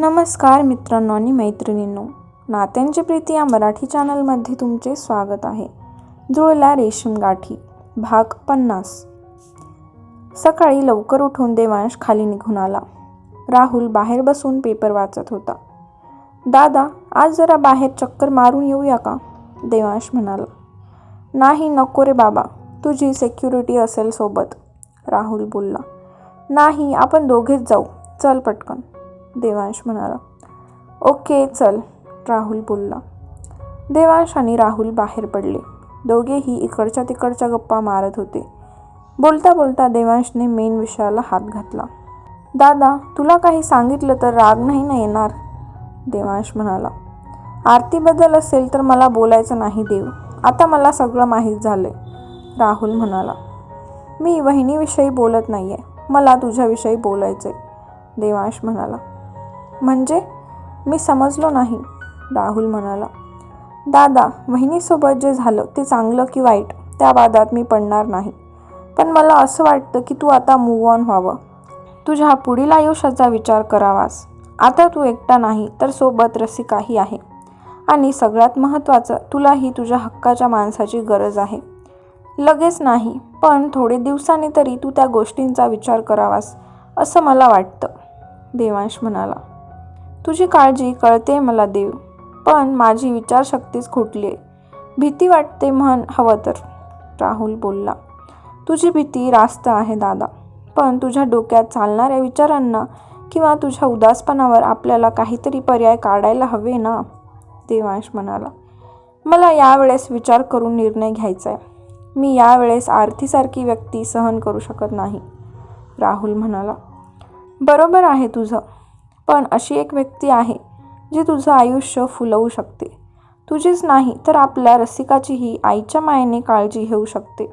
नमस्कार मित्रांनो आणि मैत्रिणींनो नात्यांची प्रीती या मराठी चॅनलमध्ये तुमचे स्वागत आहे. जुळला रेशीम गाठी भाग पन्नास. सकाळी लवकर उठून देवांश खाली निघून आला. राहुल बाहेर बसून पेपर वाचत होता. दादा आज जरा बाहेर चक्कर मारून येऊया का? देवांश म्हणाला. नाही नको रे बाबा तुझी सेक्युरिटी असेल सोबत राहुल बोलला. नाही आपण दोघेच जाऊ. चल पटकन. देवांश म्हणाला. ओके चल राहुल बोलला. देवांश आणि राहुल बाहेर पडले. दोघेही इकडच्या तिकडच्या गप्पा मारत होते. बोलता बोलता देवांशने मेन विषयाला हात घातला. दादा तुला काही सांगितलं तर राग नाही ना येणार? देवांश म्हणाला. आरतीबद्दल असेल तर मला बोलायचं नाही देव. आता मला सगळं माहीत झालंय. राहुल म्हणाला. मी वहिनीविषयी बोलत नाही आहे मला तुझ्याविषयी बोलायचं आहे देवांश म्हणाला. म्हणजे? मी समजलो नाही राहुल म्हणाला. दादा वहिनीसोबत जे झालं ते चांगलं की वाईट त्या वादात मी पडणार नाही. पण मला असं वाटतं की तू आता मूव ऑन व्हावं. तुझ्या पुढील आयुष्याचा विचार करावास. आता तू एकटा नाही तर सोबत रसिकाही आहे. आणि सगळ्यात महत्त्वाचं तुलाही तुझ्या हक्काच्या माणसाची गरज आहे. लगेच नाही पण थोडे दिवसांनी तरी तू त्या गोष्टींचा विचार करावास असं मला वाटतं देवांश म्हणाला. तुझी काळजी कळते मला देव. पण माझी विचारशक्तीच खुटली आहे भीती वाटते म्हण हवं तर. राहुल बोलला. तुझी भीती रास्त आहे दादा. पण तुझ्या डोक्यात चालणाऱ्या विचारांना किंवा तुझ्या उदासपणावर आपल्याला काहीतरी पर्याय काढायला हवे ना? देवांश म्हणाला. मला यावेळेस विचार करून निर्णय घ्यायचा आहे मी यावेळेस आरतीसारखी व्यक्ती सहन करू शकत नाही. राहुल म्हणाला. बरोबर आहे तुझं. पण अशी एक व्यक्ती आहे जी तुझं आयुष्य फुलवू शकते. तुझीच नाही तर आपल्या रसिकाचीही आईच्या मायेने काळजी घेऊ शकते.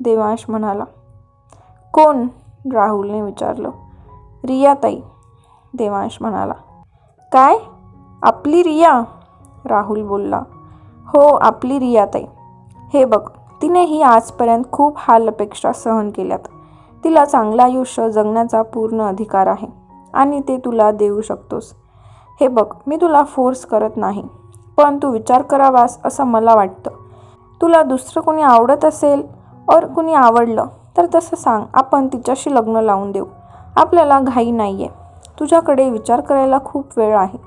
देवांश म्हणाला. कोण? राहुलने विचारलं. रियाताई देवांश म्हणाला. काय? आपली रिया? राहुल बोलला. हो आपली रियाताई. हे बघ तिनेही आजपर्यंत खूप हाल अपेक्षा सहन केल्यात. तिला चांगलं आयुष्य जगण्याचा पूर्ण अधिकार आहे. आणि ते तुला देऊ शकतोस. हे बघ मी तुला फोर्स करत नाही पण तू विचार करावास असं मला वाटतं. तुला दुसरं कोणी आवडत असेल और कुणी आवडलं तर तसं सांग आपण तिच्याशी लग्न लावून देऊ. आपल्याला घाई नाही आहे तुझ्याकडे विचार करायला खूप वेळ आहे.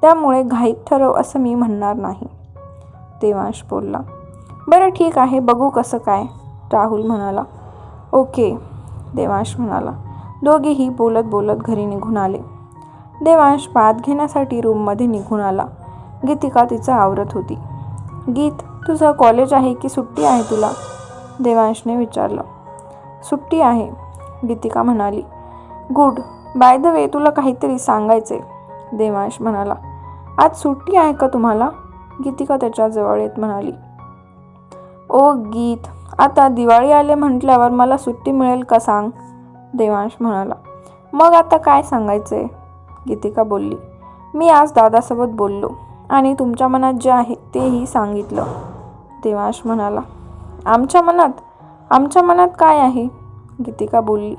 त्यामुळे घाईत ठरव असं मी म्हणणार नाही. देवांश बोलला. बरं ठीक आहे बघू कसं काय. राहुल म्हणाला. ओके देवांश म्हणाला. दोघेही बोलत बोलत घरी निघून आले. देवांश पात घेण्यासाठी रूममध्ये निघून आला. गीतिका तिचं आवरत होती. गीत तुझं कॉलेज आहे की सुट्टी आहे तुला? देवांशने विचारलं. सुट्टी आहे गीतिका म्हणाली. गुड बाय द वे तुला काहीतरी सांगायचे देवांश म्हणाला. आज सुट्टी आहे का तुम्हाला? गीतिका त्याच्याजवळ येत म्हणाली. ओ गीत आता दिवाळी आले म्हटल्यावर मला सुट्टी मिळेल का सांग? देवांश म्हणाला मग आता काय सांगायचंय? गीतिका बोलली मी आज दादासोबत बोललो आणि तुमच्या मनात जे आहे तेही सांगितलं. देवांश म्हणाला आमच्या मनात? आमच्या मनात काय आहे? गीतिका बोलली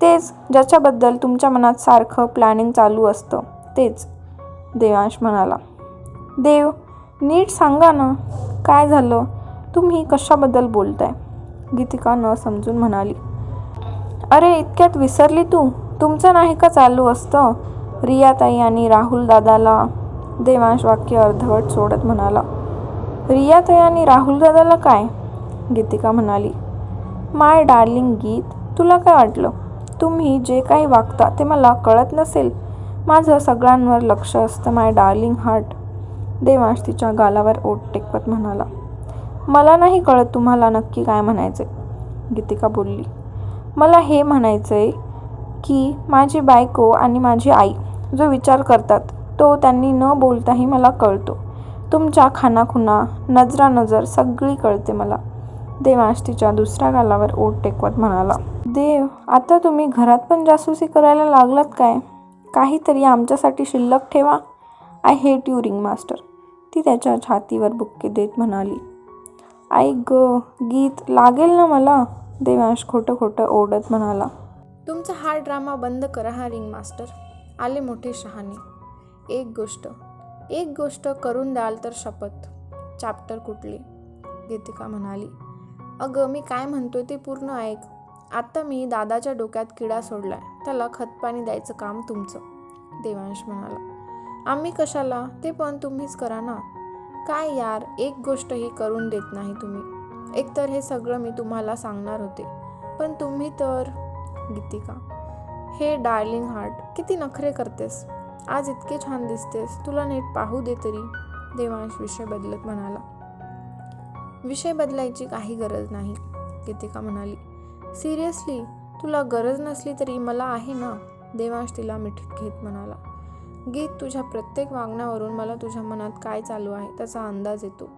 तेच ज्याच्याबद्दल तुमच्या मनात सारखं प्लॅनिंग चालू असतं तेच. देवांश म्हणाला देव नीट सांगा ना काय झालं? तुम्ही कशाबद्दल बोलताय? गीतिका न समजून म्हणाली अरे इतक्यात विसरली तू? तुमचं नाही का चालू असतं? रियाताई आणि राहुल दादाला देवांश वाक्य अर्धवट सोडत म्हणाला. रियाताई आणि राहुल दादाला काय? गीतिका म्हणाली. माय डार्लिंग गीत तुला काय वाटलं? तुम्ही जे काही वागता ते मला कळत नसेल. माझं सगळ्यांवर लक्ष असतं माय डार्लिंग हार्ट. देवांश तिच्या गालावर ओट टेकवत म्हणाला. मला नाही कळत तुम्हाला नक्की काय म्हणायचं गीतिका बोलली. मला हे म्हणायचं आहे की माझी बायको आणि माझी आई जो विचार करतात तो त्यांनी न बोलताही मला कळतो. तुमच्या खानाखुना नजरा नजर सगळी कळते मला. देवांश तिच्या दुसऱ्या गालावर ओट टेकवत म्हणाला देव आता तुम्ही घरात पण जासूसी करायला लागलात काय? काहीतरी आमच्यासाठी शिल्लक ठेवा. I hate you ring master ती त्याच्या छातीवर बुक्के देत म्हणाली. आई ग गीत लागेल ना मला? देवांश खोटं खोटं ओढत म्हणाला तुमचा हा ड्रामा बंद करा हा रिंग मास्टर आले मोठे शहाणे. एक गोष्ट एक गोष्ट करून द्याल तर शपथ चॅप्टर कुठले? गीतिका म्हणाली. अगं मी काय म्हणतोय ते पूर्ण ऐक. आत्ता मी दादाच्या डोक्यात किडा सोडलाय. त्याला खतपाणी द्यायचं काम तुमचं देवांश म्हणाला. आम्ही कशाला? ते पण तुम्हीच करा ना. काय यार एक गोष्टही करून देत नाही तुम्ही. एकतर हे सगळं मी तुम्हाला सांगणार होते. पण तुम्ही तर गीतिका हे डार्लिंग हार्ट किती नखरे करतेस. आज इतके छान दिसतेस. तुला नीट पाहू दे तरी देवांश विषय बदलत म्हणाला. विषय बदलायची काही गरज नाही गीतिका म्हणाली. सिरियसली? तुला गरज नसली तरी मला आहे ना? देवांश तिला मिठीत घेत म्हणाला. गीत तुझ्या प्रत्येक वागण्यावरून मला तुझ्या मनात काय चालू आहे त्याचा अंदाज येतो.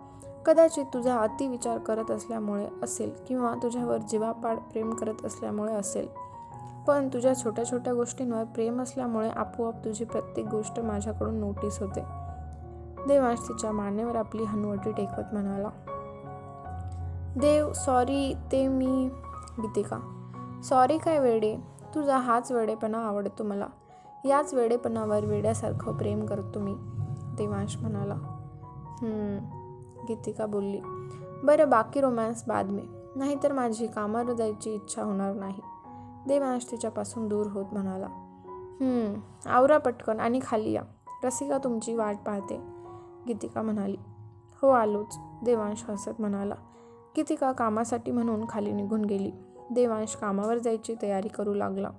कदाचित तुझा अतिविचार करत असल्यामुळे असेल किंवा तुझ्यावर जीवापाड प्रेम करत असल्यामुळे असेल. पण तुझ्या छोट्या छोट्या गोष्टींवर प्रेम असल्यामुळे आपोआप तुझी प्रत्येक गोष्ट माझ्याकडून नोटीस होते. देवांश तिच्या मानेवर आपली हनुवटी टेकवत म्हणाला देव सॉरी ते मी गीतिका. सॉरी काय वेडे? तुझा हाच वेडेपणा आवडतो मला. याच वेडेपणावर वेड्यासारखं प्रेम करतो मी. देवांश म्हणाला गीतिका बोलली बरं बाकी रोमॅन्स बाद में. नाहीतर माझी कामावर जायची इच्छा होणार नाही. देवांश तिच्यापासून दूर होत म्हणाला आवरा पटकन आणि खाली या. रसिका तुमची वाट पाहते. गीतिका म्हणाली हो आलोच. देवांश हसत म्हणाला गीतिका कामासाठी म्हणून खाली निघून गेली. देवांश कामावर जायची तयारी करू लागला.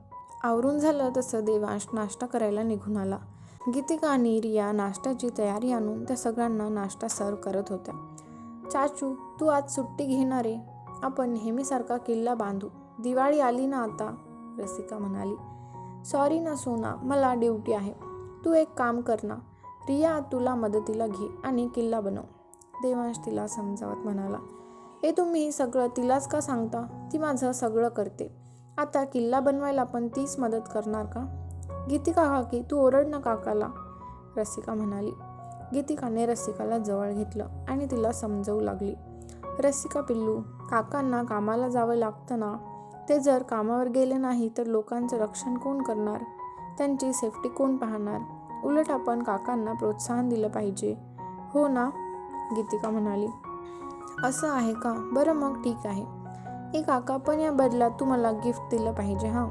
आवरून झालं तसं देवांश नाश्ता करायला निघून आला. गीतिका आणि रिया नाश्त्याची तयारी आणून त्या सगळ्यांना नाश्ता सर्व करत होत्या. चाचू तू आज सुट्टी घेणार आहे. आपण नेहमीसारखा किल्ला बांधू. दिवाळी आली ना आता? रसिका म्हणाली. सॉरी ना सोना मला ड्युटी आहे. तू एक काम कर ना. रिया तुला मदतीला घे आणि किल्ला बनव. देवांश तिला समजावत म्हणाला. हे तुम्ही सगळं तिलाच का सांगता? ती माझं सगळं करते. आता किल्ला बनवायला पण तीच मदत करणार का? गीतिका काकी तू ओरड ना काकाला रसिका म्हणाली. गीतिकाने रसिकाला जवळ घेतलं आणि तिला समजवू लागली. रसिका पिल्लू काकांना कामाला जावं लागतं ना? ते जर कामावर गेले नाही तर लोकांचं रक्षण कोण करणार? त्यांची सेफ्टी कोण पाहणार? उलट आपण काकांना प्रोत्साहन दिलं पाहिजे. हो ना? गीतिका म्हणाली. असं आहे का? बरं मग ठीक आहे. ए काका पण या बदल्यात तू मला गिफ्ट दिलं पाहिजे हां?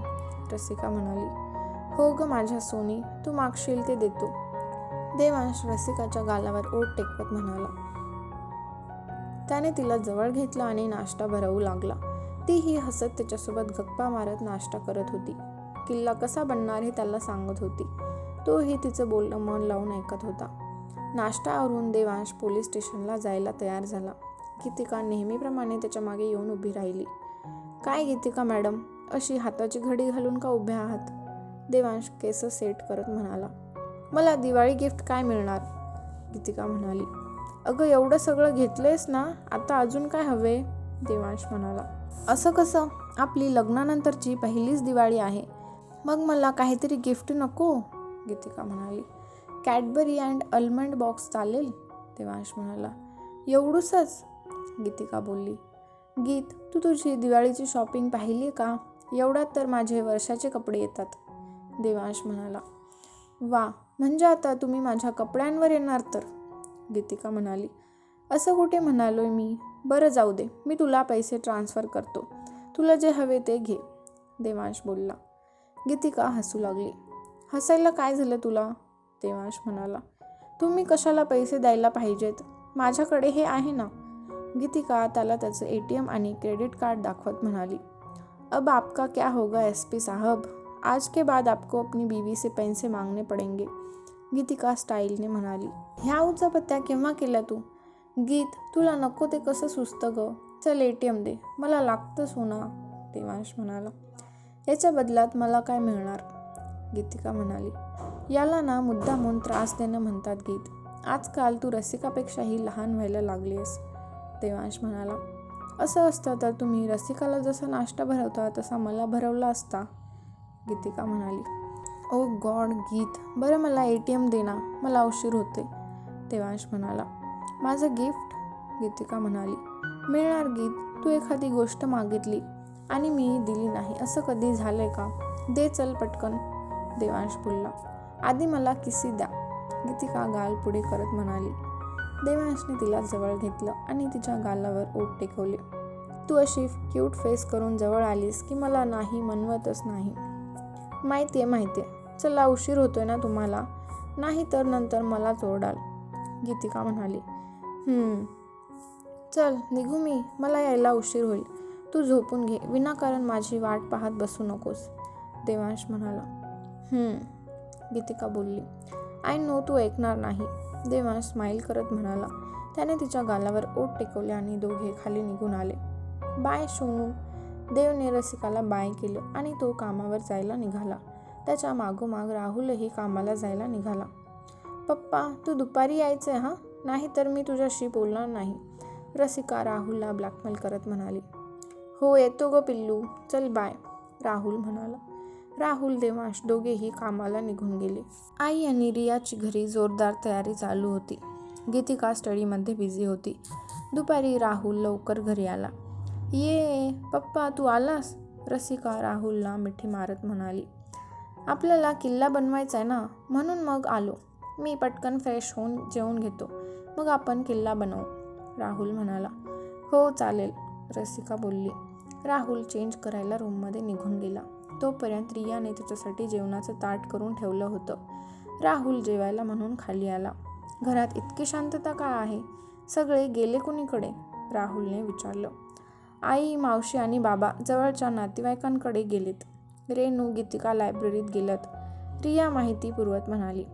रसिका म्हणाली. हो ग माझ्या सोनी तू मागशील ते देतो. देवांश रसिकाच्या गालावर ओट टेकवत म्हणाला. त्याने तिला जवळ घेतलं आणि नाश्ता भरवू लागला. तीही हसत त्याच्यासोबत गप्पा मारत नाश्ता करत होती. किल्ला कसा बनणार हे त्याला सांगत होती. तोही तिचं बोलणं मन लावून ऐकत होता. नाश्ता आवरून देवांश पोलीस स्टेशनला जायला तयार झाला. गीतिका नेहमीप्रमाणे त्याच्यामागे येऊन उभी राहिली. काय गीतिका मॅडम अशी हाताची घडी घालून का उभ्या आहात? देवांश केस सेट करत म्हणाला मला दिवाळी गिफ्ट काय मिळणार? गीतिका म्हणाली अगं एवढं सगळं घेतलंयस ना आता अजून काय हवे? देवांश म्हणाला असं कसं? आपली लग्नानंतरची पहिलीच दिवाळी आहे. मग मला काहीतरी गिफ्ट नको? गीतिका म्हणाली कॅडबरी अँड अल्मंड बॉक्स चालेल? देवांश म्हणाला एवढूसच? गीतिका बोलली गीत तू तुझी दिवाळीची शॉपिंग पाहिली का? एवढ्यात तर माझे वर्षाचे कपडे येतात. देवांश म्हणाला वा म्हणजे आता तुम्ही माझ्या कपड्यांवर येणार तर? गीतिका म्हणाली असं कुठे म्हणालोय मी? बरं जाऊ दे मी तुला पैसे ट्रान्स्फर करतो. तुला जे हवे ते घे. देवांश बोलला. गीतिका हसू लागली. हसायला काय झालं तुला? देवांश म्हणाला. तुम्ही कशाला पैसे द्यायला पाहिजेत? माझ्याकडे हे आहे ना? गीतिका त्याला त्याचं ए टी एम आणि क्रेडिट कार्ड दाखवत म्हणाली. अब आपका क्या होगा एस पी साहब? आज के बाद आपको अपनी बीवी से पैसे मांगने पडेंगे। गीतिका स्टाईलने म्हणाली ह्या उचापत्त्या केव्हा केल्या तू? गीत तुला नको ते कसं सुचतं ग? चल ए टी एम दे. मला लागतं सोना देवांश म्हणाला. याच्या बदल्यात मला काय मिळणार? गीतिका म्हणाली. याला ना मुद्दामून त्रास देणं म्हणतात गीत. आजकाल तू रसिकापेक्षाही लहान व्हायला लागली आहेस देवांश म्हणाला. असं असतं तर तुम्ही रसिकाला जसा नाश्ता भरवता तसा मला भरवला असता. गीतिका म्हणाली ओ गॉड गीत बरं मला ए टी एम देना मला उशीर होते देवांश म्हणाला माझं गिफ्ट? गीतिका म्हणाली मिळणार गीत तू एखादी गोष्ट मागितली आणि मी दिली नाही असं कधी झालंय का? दे चल पटकन. देवांश बोलला आधी मला किसी द्या. गीतिका गाल पुढे करत म्हणाली देवांशने तिला जवळ घेतलं आणि तिच्या गालावर ओट टेकवले तू अशी क्यूट फेस करून जवळ आलीस की मला नाही म्हणवतच नाही. माहिती आहे माहिती आहे. चला उशीर होतोय ना तुम्हाला? नाही तर नंतर मला चोरडाल गीतिका म्हणाली चल निघू मी. मला यायला उशीर होईल. तू झोपून घे. विनाकारण माझी वाट पाहत बसू नकोस. देवांश म्हणाला गीतिका बोलली आय नो तू ऐकणार नाही. देवांश स्माईल करत म्हणाला त्याने तिच्या गालावर ओट टेकवले आणि दोघे खाली निघून आले. बाय सोनू. देवने रसिकाला बाय केलं आणि तो कामावर जायला निघाला. त्याच्या मागोमाग राहुलही कामाला जायला निघाला. पप्पा तू दुपारी यायचंय हां? नाही तर मी तुझ्याशी बोलणार नाही रसिका राहुलला ब्लॅकमेल करत म्हणाली. हो येतो ग पिल्लू. चल बाय राहुल म्हणाला. राहुल देवांश दोघेही कामाला निघून गेले. आई आणि रियाची घरी जोरदार तयारी चालू होती. गीतिका स्टडीमध्ये बिझी होती. दुपारी राहुल लवकर घरी आला. ये पप्पा तू आलास? रसिका राहुलला मिठी मारत म्हणाली. आपल्याला किल्ला बनवायचा आहे ना म्हणून मग आलो. मी पटकन फ्रेश होऊन जेवून घेतो. मग आपण किल्ला बनवू. राहुल म्हणाला. हो चालेल. रसिका बोलली. राहुल चेंज करायला रूममध्ये निघून गेला. तोपर्यंत रियाने त्याच्यासाठी जेवणाचं ताट करून ठेवलं होतं. राहुल जेवायला म्हणून खाली आला. घरात इतकी शांतता का आहे? सगळे गेले कुणीकडे? राहुलने विचारलं. आई मावशी आणि बाबा जवळच्या नातेवाईकांकडे गेलेत. रेणू गीतिका लायब्ररीत गेलत रिया माहिती पुरवत म्हणाली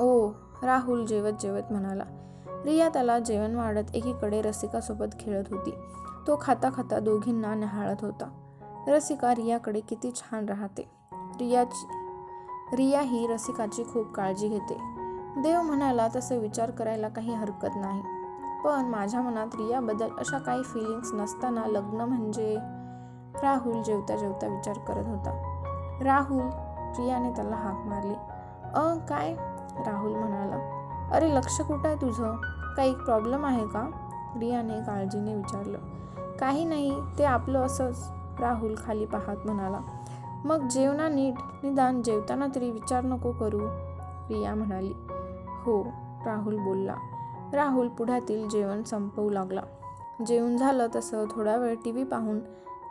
ओ राहुल जेवत जेवत म्हणाला रिया त्याला जेवण वाढत एकीकडे रसिकासोबत खेळत होती. तो खाता खाता दोघींना न्याहाळत होता. रसिका रियाकडे किती छान राहते. रियाची रिया ही रसिकाची खूप काळजी घेते. देव म्हणाला तसे विचार करायला काही हरकत नाही. पण माझ्या मनात रियाबद्दल अशा काही फिलिंग्स नसताना लग्न म्हणजे राहुल जेवता जेवता विचार करत होता. राहुल रियाने त्याला हाक मारली. अ काय? राहुल म्हणाला. अरे लक्ष कुठं आहे तुझं? काही प्रॉब्लेम आहे का? रियाने काळजीने विचारलं. काही नाही ते आपलं असंच. राहुल खाली पाहत म्हणाला. मग जेवणा नीट? निदान जेवताना तरी विचार नको करू रिया म्हणाली. हो राहुल बोलला. राहुल पुढ्यातील जेवण संपवू लागला. जेवण झालं तसं थोडा वेळ टी व्ही पाहून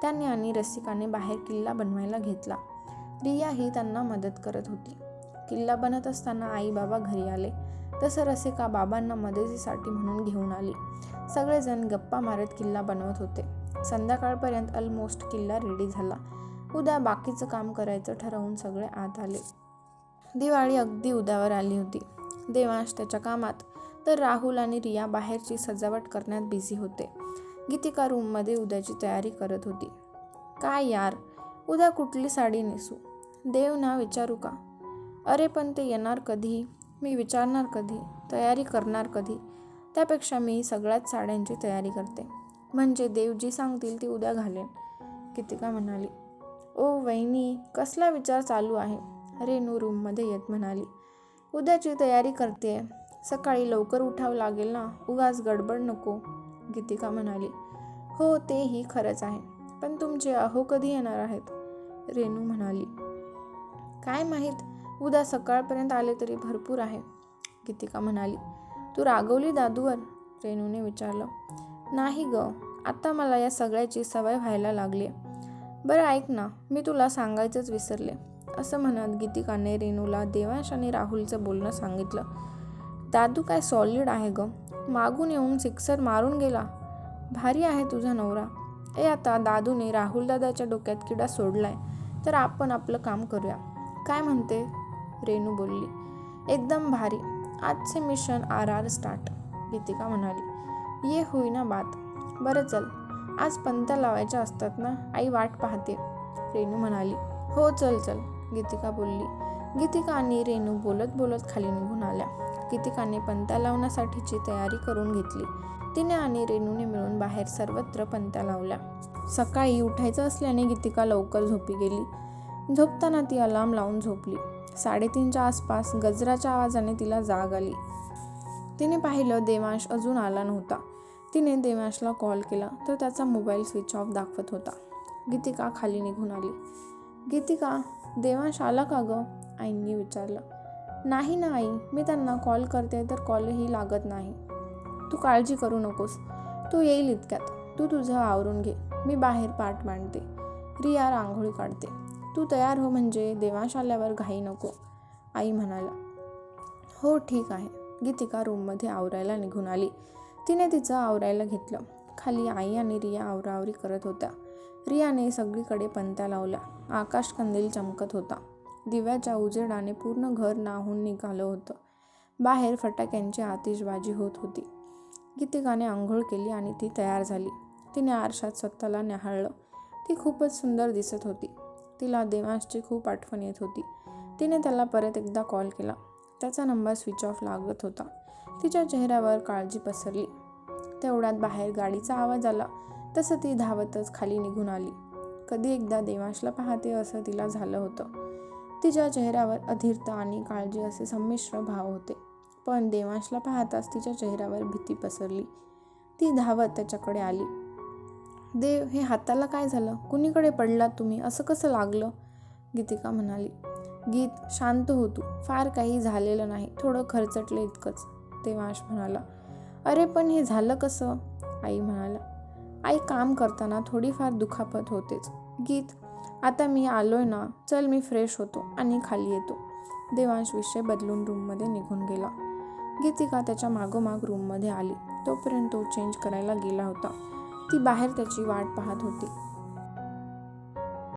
त्याने आणि रसिकाने बाहेर किल्ला बनवायला घेतला. रिया ही त्यांना मदत करत होती. किल्ला बनत असताना आई बाबा घरी आले. तसं रसिका बाबांना मदतीसाठी म्हणून घेऊन आली. सगळेजण गप्पा मारत किल्ला बनवत होते. संध्याकाळपर्यंत ऑलमोस्ट किल्ला रेडी झाला. उद्या बाकीचं काम करायचं ठरवून सगळे आत आले. दिवाळी अगदी उद्यावर आली होती. देवांश त्याच्या कामात. तर राहुल आणि रिया बाहेरची सजावट करण्यात बिझी होते. गीतिका रूममध्ये उद्याची तयारी करत होती. काय यार? उद्या कुठली साडी नेसू? देव ना विचारू का? अरे पण ते येणार कधी? मी विचारणार कधी? तयारी करणार कधी? त्यापेक्षा मी सगळ्याच साड्यांची तयारी करते. म्हणजे देव जी सांगतील ती उद्या घालेन. गीतिका म्हणाली. ओ वहिनी कसला विचार चालू आहे? रेणू रूममध्ये येत म्हणाली. उद्याची तयारी करते सकाळी लवकर उठावं लागेल ना? उगाच गडबड नको गीतिका म्हणाली. हो तेही खरंच आहे. पण तुमचे अहो कधी येणार आहेत? रेणू म्हणाली. काय माहीत? उद्या सकाळपर्यंत आले तरी भरपूर आहे गीतिका म्हणाली. तू रागवली दादूवर? रेणूने विचारलं. नाही ग आत्ता मला या सगळ्याची सवय व्हायला लागली बरं ऐक ना मी तुला सांगायचंच विसरले. असं म्हणत गीतिकाने रेणूला देवांश आणि राहुलचं बोलणं सांगितलं. दादू काय सॉलिड आहे ग? मागून येऊन सिक्सर मारून गेला? भारी आहे तुझा नवरा. ए आता दादूने राहुल दादाच्या डोक्यात किडा सोडलाय तर आपण आपलं काम करूया. काय म्हणते? रेणू बोलली. एकदम भारी. आजचे mission R R start Geetika म्हणाली. ये होई ना बात. बरं चल. आज पंत्या लावायच्या असतात ना? आई वाट पाहते रेणू म्हणाली. हो चल चल. गीतिका बोलली. गीतिका आणि रेणू बोलत बोलत खाली निघून आल्या. गीतिकाने पंत्या लावण्यासाठीची तयारी करून घेतली. तिने आणि रेणूने मिळून बाहेर सर्वत्र पंत्या लावल्या. सकाळी उठायचं असल्याने गीतिका लवकर झोपी गेली. झोपताना ती अलार्म लावून झोपली. साडेतीनच्या आसपास गजराच्या आवाजाने तिला जाग आली. तिने पाहिलं देवांश अजून आला नव्हता. तिने देवांशला कॉल केला. तर त्याचा मोबाईल स्विच ऑफ दाखवत होता. गीतिका खाली निघून आली. गीतिका देवांश आला का गं? आईंनी विचारलं. नाही ना आई मी त्यांना कॉल करते तर कॉलही लागत नाही. तू काळजी करू नकोस. तू येईल इतक्यात. तू तुझं आवरून घे. मी बाहेर पाठ मांडते. रिया रांगोळी काढते. तू तयार हो म्हणजे देवांश आल्यावर घाई नको आई म्हणाला. हो ठीक आहे. गीतिका रूममध्ये आवरायला निघून आली. तिने तिचं आवरायला घेतलं. खाली आई आणि रिया आवरावरी करत होत्या. रियाने सगळीकडे पंत्या लावल्या. आकाश कंदील चमकत होता. दिव्याच्या उजेडाने पूर्ण घर नाहून निघालं होतं. बाहेर फटाक्यांची आतिषबाजी होत होती. गीतिकाने आंघोळ केली आणि ती तयार झाली. तिने आरशात स्वतःला न्याहाळलं. ती खूपच सुंदर दिसत होती. तिला देवांशची खूप आठवण येत होती. तिने त्याला परत एकदा कॉल केला. त्याचा नंबर स्विच ऑफ लागत होता. तिच्या चेहऱ्यावर काळजी पसरली. तेवढ्यात बाहेर गाडीचा आवाज आला. तसं ती धावतच खाली निघून आली. कधी एकदा देवांशला पाहते असं तिला झालं होतं. तिच्या चेहऱ्यावर अधीरता आणि काळजी असे संमिश्र भाव होते. पण देवांशला पाहताच तिच्या चेहऱ्यावर भीती पसरली. ती धावत त्याच्याकडे आली. देव हे हाताला काय झालं? कुणीकडे पडलात तुम्ही? असं कसं लागलं? गीतिका म्हणाली. गीत शांत हो तू. फार काही झालेलं नाही. थोडं खरचटलं इतकंच. देवांश म्हणाला. अरे पण हे झालं कसं? आई म्हणाला आई काम करताना थोडीफार दुखापत होतेच. गीत आता मी आलोय ना चल मी फ्रेश होतो आणि खाली येतो. देवांश विषय बदलून रूममध्ये निघून गेला. गीतिका त्याच्या मागोमाग रूममध्ये आली. तोपर्यंत तो चेंज करायला गेला होता. ती बाहेर त्याची वाट पाहत होती.